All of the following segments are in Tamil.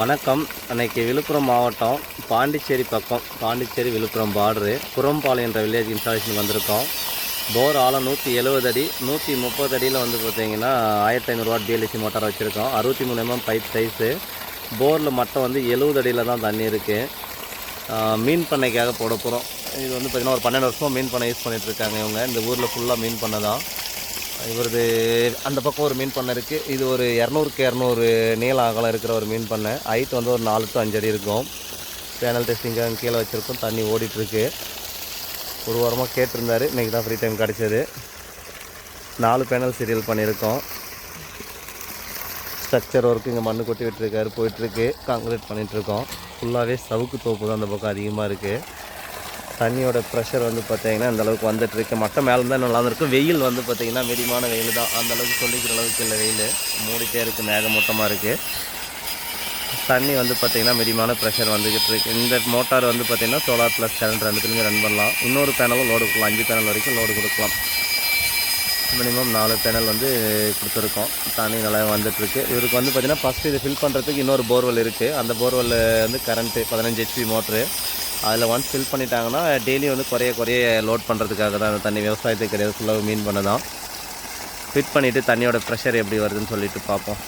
வணக்கம். அன்னைக்கு விழுப்புரம் மாவட்டம் பாண்டிச்சேரி பக்கம். பாண்டிச்சேரி விழுப்புரம் பார்டரு குரம்பாளையம் என்ற வில்லேஜ் இன்ஸ்டாலேஷன் வந்திருக்கோம். போர் ஆழம் நூற்றி எழுபது அடி நூற்றி முப்பது அடியில் வந்து பார்த்தீங்கன்னா ஆயிரத்தி ஐநூறுரூவா டிஎல்சி மோட்டார் வச்சுருக்கோம். அறுபத்தி மூணு எம்எம் பைப் சைஸு போரில் மட்டும் வந்து எழுபது அடியில் தான் தண்ணி இருக்குது மீன் பண்ணைக்காக போட போகிறோம் இது வந்து பார்த்திங்கன்னா ஒரு பன்னெண்டு வருஷமாக மீன் பண்ணை யூஸ் பண்ணிகிட்ருக்காங்க இருக்காங்க இவங்க. இந்த ஊரில் ஃபுல்லாக மீன் பண்ணை தான். இவரது அந்த பக்கம் ஒரு மீன் பண்ணை இருக்குது இது ஒரு இரநூறுக்கு இரநூறு நீள அகலம் இருக்கிற ஒரு மீன் பண்ணை. ஹைட் வந்து ஒரு நாலு டு அஞ்சு அடி இருக்கும். பேனல் டெஸ்டிங்காக கீழே வச்சுருக்கோம். தண்ணி ஓடிட்டுருக்கு. ஒரு வாரமாக கேட்டிருந்தார். இன்றைக்கி தான் ஃப்ரீ டைம் கிடச்சிது. நாலு பேனல் சீரியல் பண்ணியிருக்கோம். ஸ்ட்ரக்சர் ஒர்க்கு இங்கே மண் கொட்டி விட்டுருக்காரு. போயிட்டுருக்கு. காங்கிரீட் பண்ணிகிட்ருக்கோம் ஃபுல்லாகவே சவுக்கு தோப்பு தான் அந்த பக்கம் அதிகமாக இருக்குது தண்ணியோட ப்ரெஷர் வந்து பார்த்தீங்கன்னா அந்தளவுக்கு வந்துட்டு இருக்கு. மட்டை மேலே தான் நல்லா இருக்கும் வெயில் வந்து பார்த்தீங்கன்னா மிடிமான வெயில் தான் அந்தளவுக்கு சொல்லிக்கிற அளவுக்கு இல்லை வெயில். மூடிட்டே இருக்குது மேகமூட்டமாக இருக்குது தண்ணி வந்து பார்த்தீங்கன்னா மிடியமான ப்ரெஷர் வந்துக்கிட்டு இருக்கு. இந்த மோட்டார் வந்து பார்த்திங்கன்னா சோலார் ப்ளஸ் கரண்ட் ரெண்டுத்துலையுமே ரன் பண்ணலாம். இன்னொரு பேனலும் லோடு கொடுக்கலாம். அஞ்சு பேனல் வரைக்கும் லோடு கொடுக்கலாம். மினிமம் நாலு பேனல் வந்து கொடுத்துருக்கோம். தண்ணி நல்லா வந்துட்டுருக்கு இவருக்கு வந்து பார்த்திங்கன்னா ஃபஸ்ட்டு இது ஃபில் பண்ணுறதுக்கு இன்னொரு போர்வெல் இருக்குது அந்த போர்வெல் வந்து கரண்ட்டு பதினஞ்சு ஹெச்பி மோட்ரு அதில் ஒன்ஸ் ஃபில் பண்ணிட்டாங்கன்னா டெய்லி வந்து குறைய குறைய லோட் பண்ணுறதுக்காக தான் அந்த தண்ணி விவசாயத்துக்கு கிடையாது. ஃபுல்லாக மீன் பண்ண தான். ஃபிட் பண்ணிவிட்டு தண்ணியோட ப்ரெஷர் எப்படி வருதுன்னு சொல்லிட்டு பார்ப்போம்.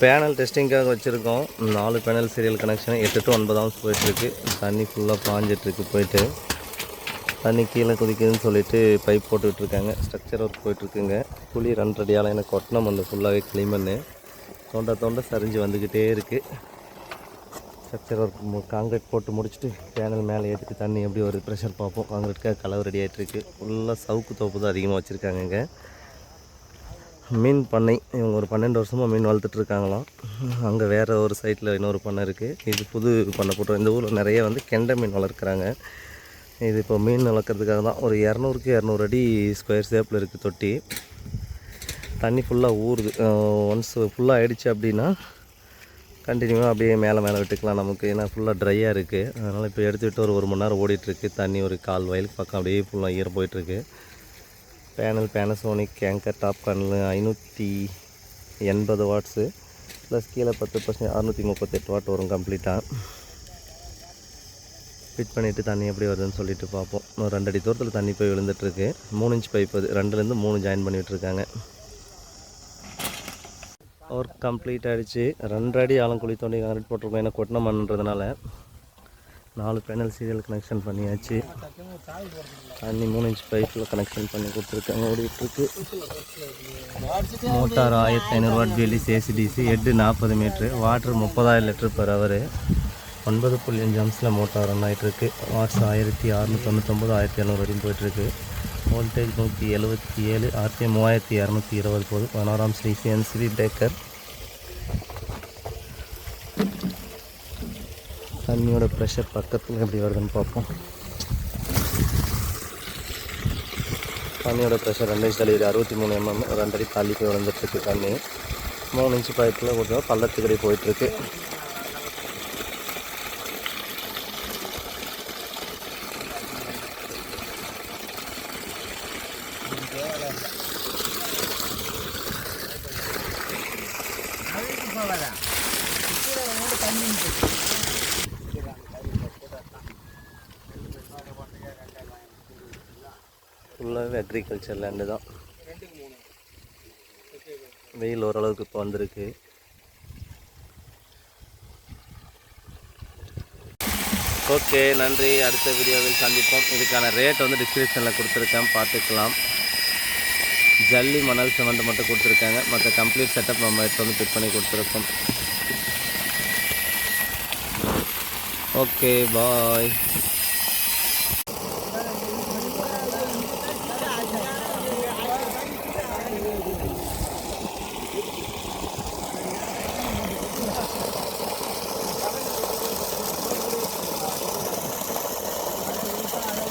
பேனல் டெஸ்டிங்காக வச்சுருக்கோம். நாலு பேனல் சீரியல் கனெக்ஷன் எட்டு டு ஒன்பது போயிட்டுருக்கு. தண்ணி ஃபுல்லாக பாஞ்சிட்ருக்கு போயிட்டு. தண்ணி கீழே குதிக்குதுன்னு சொல்லிட்டு பைப் போட்டுக்கிட்டு இருக்காங்க ஸ்ட்ரக்சர் ஒர்க் போயிட்டுருக்குங்க. குழி ரெண்டடியால் எனக்கு கொட்டணம் வந்து ஃபுல்லாகவே களிமண் தோண்ட தோண்ட சரிஞ்சு வந்துக்கிட்டே இருக்குது ஸ்ட்ரக்சர் ஒர்க் காங்கிரீட் போட்டு முடிச்சுட்டு பேனல் மேலே ஏற்றிட்டு தண்ணி எப்படி ஒரு ப்ரெஷர் பார்ப்போம். காங்கிரீட்காக கலவு ரெடி ஆகிட்டுருக்கு ஃபுல்லாக சவுக்கு தோப்பு தான் அதிகமாக வச்சுருக்காங்க இங்கே. மீன் பண்ணை இவங்க ஒரு பன்னெண்டு வருஷமாக மீன் வளர்த்துட்ருக்காங்களாம் அங்கே வேறு ஒரு சைட்டில் இன்னொரு பண்ணை இருக்குது இது புது பண்ணை போட்டு இந்த ஊரில் நிறைய வந்து கெண்டை மீன் வளர்க்குறாங்க. இது இப்போ மீன் வளர்க்குறதுக்காக தான் ஒரு இரநூறுக்கு இரநூறு அடி ஸ்கொயர் ஷேப்பில் இருக்குது தொட்டி. தண்ணி ஃபுல்லாக ஊறுது. ஒன்ஸ் ஃபுல்லாக ஆகிடுச்சு அப்படின்னா கண்டினியூவாக அப்படியே மேலே மேலே விட்டுக்கலாம் நமக்கு. ஏன்னா ஃபுல்லாக ட்ரையாக இருக்குது அதனால் இப்போ எடுத்துக்கிட்டு ஒரு ஒரு மணி நேரம் ஓடிட்டுருக்கு தண்ணி ஒரு கால் வயலுக்கு பக்கம் அப்படியே ஃபுல்லாக ஈரம் போயிட்டுருக்கு பேனல் பேனசோனிக் கேங்கர் டாப் கனல் ஐநூற்றி எண்பது வாட்ஸு ப்ளஸ் கீழே பத்து பர்சன்ட் அறுநூற்றி முப்பத்தெட்டு வாட் வரும் கம்ப்ளீட்டாக ஃபிட் பண்ணிவிட்டு தண்ணி எப்படி வருதுன்னு சொல்லிட்டு பார்ப்போம். ஒரு ரெண்டடி தூரத்தில் தண்ணி போய் விழுந்துட்டுருக்கு மூணு இன்ச் பைப் அது. ரெண்டுலேருந்து மூணு ஜாயின் பண்ணிகிட்ருக்காங்க ஒர்க் கம்ப்ளீட் ஆகிடுச்சு ரெண்டு அடி ஆலங்குழி குழி தோண்டி கான்க்ரீட் போட்டிருக்கோம். ஏன்னா கொட்டின மண்ணுன்றதுனால. நாலு பேனல் சீரியல் கனெக்ஷன் பண்ணியாச்சு. தண்ணி மூணு இன்ச் பைப்பில் கனெக்ஷன் பண்ணி கொடுத்துருக்காங்க. ஓடிட்டுருக்கு. மோட்டார் ஆயிரத்தி ஐநூறுவா டெலிஸ் ஏசிடிசி ஹெட்டு நாற்பது மீட்ரு வாட்ரு முப்பதாயிரம் லிட்டர் பெர் ஹவரு ஒன்பது புள்ளி அஞ்சு அம்சில் மோட்டார் ரன் ஆகிட்டுருக்கு வாட்ஸ் ஆயிரத்தி அறநூற்றி தொண்ணூத்தொம்பது ஆயிரத்தி இரநூறு வரையும் போயிட்டுருக்கு. வோல்டேஜ் நூற்றி எழுபத்தி ஏழு ஆர்பிஎம் மூவாயிரத்தி இரநூத்தி இருபது போது பதினோராம் Sri C N C B breaker தண்ணியோட ப்ரெஷர் பக்கத்தில் எப்படி வருதுன்னு பார்ப்போம். தண்ணியோட ப்ரெஷர் ரெண்டு இன்ச்சு தள்ளி அறுபத்தி மூணு எம்எம் ரெண்டடி அடி தள்ளி போய் வந்துட்டுருக்கு தண்ணி. மூணு இன்ச்சு பைப்பில் கொஞ்சம் பள்ளத்துக்கடி போயிட்டுருக்கு ஃபுல்லாகவே அக்ரிகல்ச்சர் லேண்டு தான். வெயில் ஓரளவுக்கு இப்போ வந்திருக்கு. ஓகே நன்றி. அடுத்த வீடியோவில் சந்திப்போம். இதுக்கான ரேட் வந்து டிஸ்கிரிப்ஷனில் கொடுத்துருக்கேன். பார்த்துக்கலாம். ஜல்லி மணல் சிமெண்ட் மட்டும் கொடுத்துருக்காங்க. மற்ற கம்ப்ளீட் செட்டப் நம்ம எடுத்து வந்து ஃபிட் பண்ணி கொடுத்துருக்கோம். Okay bye